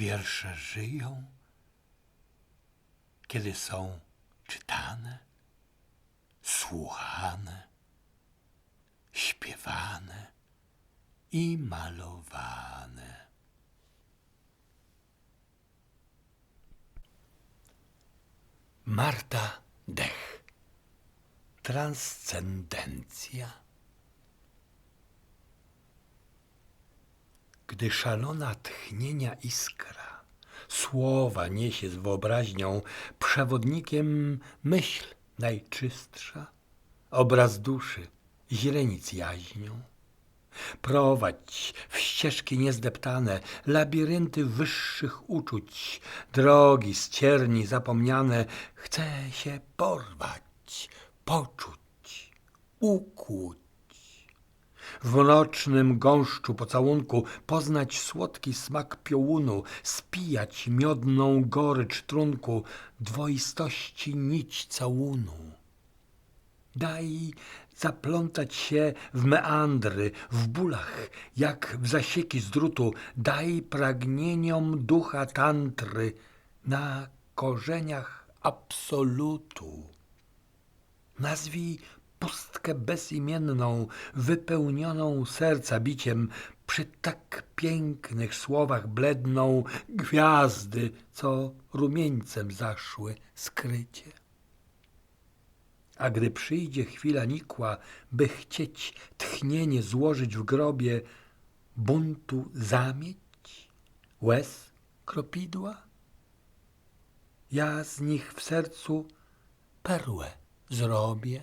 Wiersze żyją, kiedy są czytane, słuchane, śpiewane i malowane. Marta Dech. Transcendencja. Gdy szalona tchnienia iskra słowa niesie z wyobraźnią, przewodnikiem myśl najczystsza, obraz duszy, źrenic jaźnią. Prowadź w ścieżki niezdeptane, labirynty wyższych uczuć, drogi z cierni zapomniane, chce się porwać, poczuć, ukłuć. W mrocznym gąszczu pocałunku poznać słodki smak piołunu, spijać miodną gorycz trunku, dwoistości nić całunu. Daj zaplątać się w meandry, w bólach, jak w zasieki z drutu. Daj pragnieniom ducha tantry na korzeniach absolutu. Nazwij pustkę bezimienną, wypełnioną serca biciem, przy tak pięknych słowach bledną gwiazdy, co rumieńcem zaszły skrycie. A gdy przyjdzie chwila nikła, by chcieć tchnienie złożyć w grobie, buntu zamieć, łez kropidła, ja z nich w sercu perłę zrobię.